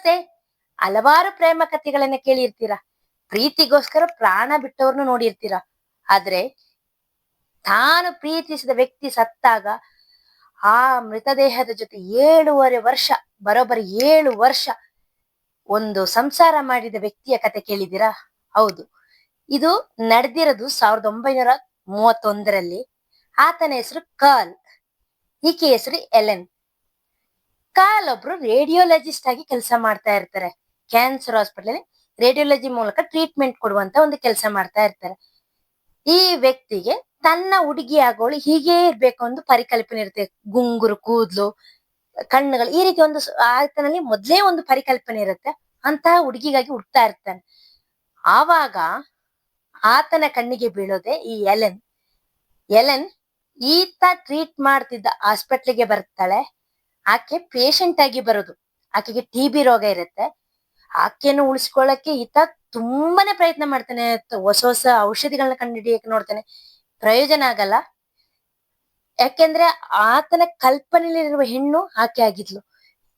ನಮಸ್ತೆ ಹಲವಾರು ಪ್ರೇಮ ಕಥೆಗಳನ್ನ ಕೇಳಿರ್ತೀರ. ಪ್ರೀತಿಗೋಸ್ಕರ ಪ್ರಾಣ ಬಿಟ್ಟವ್ರನ್ನು ನೋಡಿರ್ತೀರ. ಆದ್ರೆ ತಾನು ಪ್ರೀತಿಸಿದ ವ್ಯಕ್ತಿ ಸತ್ತಾಗ ಆ ಮೃತದೇಹದ ಜೊತೆ ಏಳುವರೆ ವರ್ಷ, ಬರೋಬ್ಬರಿ ಏಳು ವರ್ಷ ಒಂದು ಸಂಸಾರ ಮಾಡಿದ ವ್ಯಕ್ತಿಯ ಕತೆ ಕೇಳಿದಿರಾ ಹೌದು. ಇದು ನಡೆದಿರೋದು ಸಾವಿರದ ಒಂಬೈನೂರ ಮೂವತ್ತೊಂದರಲ್ಲಿ. ಆತನ ಹೆಸರು ಕರ್ಲ್. ಈಕೆ ಹೆಸರು ಎಲೆನ್. ಕಾರ್ಲ್ ಒಬ್ರು ರೇಡಿಯೋಲಜಿಸ್ಟ್ ಆಗಿ ಕೆಲಸ ಮಾಡ್ತಾ ಇರ್ತಾರೆ. ಕ್ಯಾನ್ಸರ್ ಹಾಸ್ಪಿಟಲ್ ರೇಡಿಯೋಲಜಿ ಮೂಲಕ ಟ್ರೀಟ್ಮೆಂಟ್ ಕೊಡುವಂತ ಒಂದು ಕೆಲಸ ಮಾಡ್ತಾ ಇರ್ತಾರೆ. ಈ ವ್ಯಕ್ತಿಗೆ ತನ್ನ ಹುಡುಗಿ ಆಗೋಳು ಹೀಗೆ ಇರ್ಬೇಕು ಒಂದು ಪರಿಕಲ್ಪನೆ ಇರುತ್ತೆ. ಗುಂಗುರು, ಕೂದ್ಲು, ಕಣ್ಣುಗಳು ಈ ರೀತಿ ಒಂದು ಆತನಲ್ಲಿ ಮೊದ್ಲೇ ಒಂದು ಪರಿಕಲ್ಪನೆ ಇರುತ್ತೆ. ಅಂತಹ ಹುಡುಗಿಗಾಗಿ ಹುಡ್ತಾ ಇರ್ತಾನೆ. ಆವಾಗ ಆತನ ಕಣ್ಣಿಗೆ ಬೀಳೋದೆ ಈ ಎಲೆನ್ ಎಲೆನ್ ಈತ ಟ್ರೀಟ್ ಮಾಡ್ತಿದ್ದ ಹಾಸ್ಪಿಟ್ಲಿಗೆ ಬರ್ತಾಳೆ. ಆಕೆ ಪೇಷಂಟ್ ಆಗಿ ಬರೋದು. ಆಕೆಗೆ ಟಿ ಬಿ ರೋಗ ಇರುತ್ತೆ. ಆಕೆಯನ್ನು ಉಳಿಸ್ಕೊಳ್ಳಕ್ಕೆ ಈತ ತುಂಬಾನೇ ಪ್ರಯತ್ನ ಮಾಡ್ತಾನೆ. ಹೊಸ ಹೊಸ ಔಷಧಿಗಳನ್ನ ಕಂಡುಹಿಡಿಯಕ್ಕೆ ನೋಡ್ತಾನೆ. ಪ್ರಯೋಜನ ಆಗಲ್ಲ. ಯಾಕೆಂದ್ರೆ ಆತನ ಕಲ್ಪನೆಯಲ್ಲಿರುವ ಹೆಣ್ಣು ಆಕೆ ಆಗಿದ್ಲು.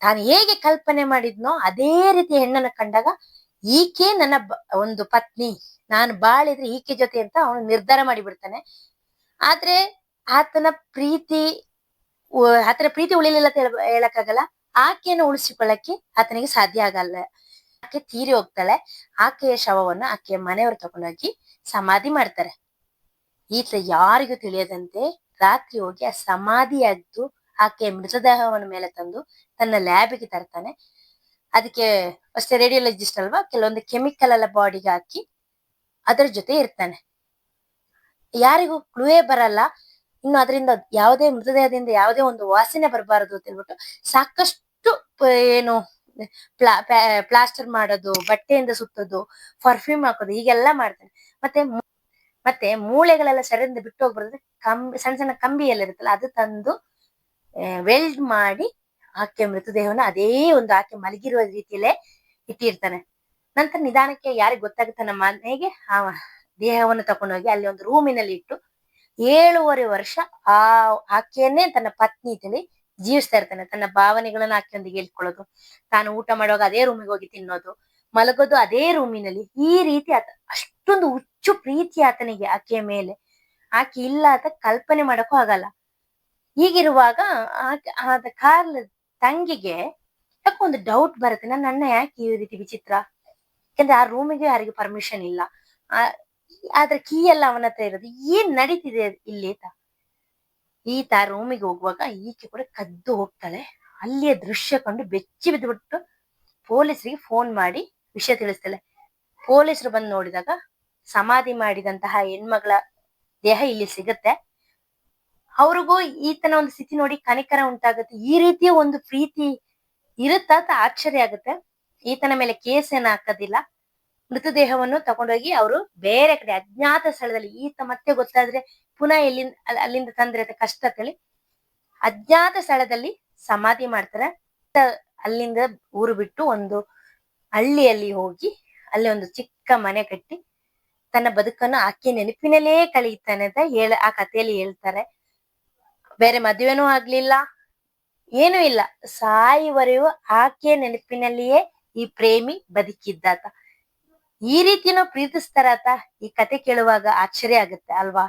ತಾನು ಹೇಗೆ ಕಲ್ಪನೆ ಮಾಡಿದ್ನೋ ಅದೇ ರೀತಿ ಹೆಣ್ಣನ್ನ ಕಂಡಾಗ ಈಕೆ ನನ್ನ ಒಂದು ಪತ್ನಿ. ನಾನು ಬಾಳಿದ್ರೆ ಈಕೆ ಜೊತೆ ಅಂತ ಅವನು ನಿರ್ಧಾರ ಮಾಡಿಬಿಡ್ತಾನೆ. ಆದ್ರೆ ಆತನ ಪ್ರೀತಿ ಆತನ ಪ್ರೀತಿ ಉಳಿಲಿಲ್ಲ ಅಂತ ಹೇಳ್- ಹೇಳಕ್ಕಾಗಲ್ಲ. ಆಕೆಯನ್ನು ಉಳಿಸಿಕೊಳ್ಳಕ್ಕೆ ಆತನಿಗೆ ಸಾಧ್ಯ ಆಗಲ್ಲ. ಆಕೆ ತೀರಿ ಹೋಗ್ತಾಳೆ. ಆಕೆಯ ಶವವನ್ನು ಆಕೆಯ ಮನೆಯವರು ತಗೊಂಡೋಗಿ ಸಮಾಧಿ ಮಾಡ್ತಾರೆ. ಈತ ಯಾರಿಗೂ ತಿಳಿಯದಂತೆ ರಾತ್ರಿ ಹೋಗಿ ಆ ಸಮಾಧಿ ಅದ್ದು ಆಕೆಯ ಮೃತದೇಹವನ್ನು ಮೇಲೆ ತಂದು ತನ್ನ ಲ್ಯಾಬಿಗೆ ತರ್ತಾನೆ. ಅದಕ್ಕೆ ಅಷ್ಟೇ ರೇಡಿಯೋಲಜಿಸ್ಟ್ ಅಲ್ವಾ? ಕೆಲವೊಂದು ಕೆಮಿಕಲ್ ಎಲ್ಲ ಬಾಡಿಗೆ ಹಾಕಿ ಅದರ ಜೊತೆ ಇರ್ತಾನೆ. ಯಾರಿಗೂ ಕ್ಲೂಯೇ ಬರಲ್ಲ. ಇನ್ನು ಅದರಿಂದ ಯಾವುದೇ ಮೃತದೇಹದಿಂದ ಯಾವುದೇ ಒಂದು ವಾಸನೆ ಬರಬಾರದು ಅಂತ ಹೇಳ್ಬಿಟ್ಟು ಸಾಕಷ್ಟು ಏನು, ಪ್ಲಾ ಪ್ಲಾಸ್ಟರ್ ಮಾಡೋದು, ಬಟ್ಟೆಯಿಂದ ಸುತ್ತೋದು, ಪರ್ಫ್ಯೂಮ್ ಹಾಕೋದು, ಹೀಗೆಲ್ಲ ಮಾಡ್ತಾನೆ. ಮತ್ತೆ ಮತ್ತೆ ಮೂಳೆಗಳೆಲ್ಲ ಸರಿಯಿಂದ ಬಿಟ್ಟು ಹೋಗ್ಬಾರ್ದು. ಕಂಬಿ, ಸಣ್ಣ ಸಣ್ಣ ಕಂಬಿ ಎಲ್ಲ ಇರುತ್ತಲ್ಲ, ಅದು ತಂದು ವೆಲ್ಡ್ ಮಾಡಿ ಆಕೆ ಮೃತದೇಹವನ್ನ ಅದೇ ಒಂದು ಆಕೆ ಮಲಗಿರುವ ರೀತಿಯಲ್ಲೇ ಇಟ್ಟಿರ್ತಾನೆ. ನಂತರ ನಿಧಾನಕ್ಕೆ ಯಾರಿಗೆ ಗೊತ್ತಾಗುತ್ತೆ ನಮ್ಮ ಮನೆಗೆ ಆ ದೇಹವನ್ನು ತಕೊಂಡೋಗಿ ಅಲ್ಲಿ ಒಂದು ರೂಮಿನಲ್ಲಿ ಇಟ್ಟು ಏಳೂವರೆ ವರ್ಷ ಆ ಆಕೆಯನ್ನೇ ತನ್ನ ಪತ್ನಿ ತಲಿ ಜೀವಿಸ್ತಾ ಇರ್ತಾನೆ. ತನ್ನ ಭಾವನೆಗಳನ್ನ ಆಕೆಯೊಂದಿಗೆ ಹೇಳ್ಕೊಳ್ಳೋದು. ತಾನು ಊಟ ಮಾಡುವಾಗ ಅದೇ ರೂಮಿಗೆ ಹೋಗಿ ತಿನ್ನೋದು. ಮಲಗೋದು ಅದೇ ರೂಮಿನಲ್ಲಿ ಈ ರೀತಿ ಆತ, ಅಷ್ಟೊಂದು ಹುಚ್ಚು ಪ್ರೀತಿ ಆತನಿಗೆ ಆಕೆಯ ಮೇಲೆ. ಆಕೆ ಇಲ್ಲ ಅಂತ ಕಲ್ಪನೆ ಮಾಡಕ್ಕೂ ಆಗಲ್ಲ. ಹೀಗಿರುವಾಗ ಆಕೆ, ಆದ ಕಾರ್ಲ್ ತಂಗಿಗೆ ಯಾಕೋ ಒಂದು ಡೌಟ್ ಬರುತ್ತೆ. ನನ್ನ ಯಾಕೆ ಈ ರೀತಿ ವಿಚಿತ್ರ? ಯಾಕಂದ್ರೆ ಆ ರೂಮಿಗೆ ಯಾರಿಗೂ ಪರ್ಮಿಷನ್ ಇಲ್ಲ. ಆ ಆದ್ರೆ ಕೀ ಎಲ್ಲ ಅವನ ಹತ್ರ ಇರೋದು. ಏನ್ ನಡೀತಿದೆ ಇಲ್ಲಿ ಈತ ಈತ ರೂಮಿಗೆ ಹೋಗುವಾಗ ಈಕೆ ಕೂಡ ಕದ್ದು ಹೋಗ್ತಾಳೆ. ಅಲ್ಲಿಯ ದೃಶ್ಯ ಕಂಡು ಬೆಚ್ಚಿ ಬಿದ್ದುಬಿಟ್ಟು ಪೊಲೀಸರಿಗೆ ಫೋನ್ ಮಾಡಿ ವಿಷಯ ತಿಳಿಸ್ತಾಳೆ. ಪೊಲೀಸರು ಬಂದು ನೋಡಿದಾಗ ಸಮಾಧಿ ಮಾಡಿದಂತಹ ಹೆಣ್ಮಗಳ ದೇಹ ಇಲ್ಲಿ ಸಿಗುತ್ತೆ. ಅವ್ರಿಗೂ ಈತನ ಒಂದು ಸ್ಥಿತಿ ನೋಡಿ ಕನಿಕರ ಉಂಟಾಗುತ್ತೆ. ಈ ರೀತಿಯ ಒಂದು ಪ್ರೀತಿ ಇರುತ್ತಾ ಆಶ್ಚರ್ಯ ಆಗುತ್ತೆ. ಈತನ ಮೇಲೆ ಕೇಸ್ ಏನ ಹಾಕೋದಿಲ್ಲ. ಮೃತದೇಹವನ್ನು ತಗೊಂಡೋಗಿ ಅವರು ಬೇರೆ ಕಡೆ ಅಜ್ಞಾತ ಸ್ಥಳದಲ್ಲಿ, ಈತ ಮತ್ತೆ ಗೊತ್ತಾದ್ರೆ ಪುನಃ ಎಲ್ಲಿಂದ ಅಲ್ಲಿಂದ ತಂದ್ರೆ ಕಷ್ಟ ಅಂತೇಳಿ ಅಜ್ಞಾತ ಸ್ಥಳದಲ್ಲಿ ಸಮಾಧಿ ಮಾಡ್ತಾರೆ. ಅಲ್ಲಿಂದ ಊರು ಬಿಟ್ಟು ಒಂದು ಹಳ್ಳಿಯಲ್ಲಿ ಹೋಗಿ ಅಲ್ಲಿ ಒಂದು ಚಿಕ್ಕ ಮನೆ ಕಟ್ಟಿ ತನ್ನ ಬದುಕನ್ನು ಆಕೆ ನೆನಪಿನಲ್ಲೇ ಕಳೆಯುತ್ತಾನೆ ಅಂತ ಹೇಳ, ಆ ಕಥೆಯಲ್ಲಿ ಹೇಳ್ತಾರೆ. ಬೇರೆ ಮದುವೆನೂ ಆಗ್ಲಿಲ್ಲ, ಏನೂ ಇಲ್ಲ, ಸಾಯಿವರೆಗೂ ಆಕೆಯ ನೆನಪಿನಲ್ಲಿಯೇ ಈ ಪ್ರೇಮಿ ಬದುಕಿದ್ದಾತ. ಈ ರೀತಿನೂ ಪ್ರೀತಿಸ್ತಾರಾತ ಈ ಕತೆ ಕೇಳುವಾಗ ಆಶ್ಚರ್ಯ ಆಗುತ್ತೆ ಅಲ್ವಾ?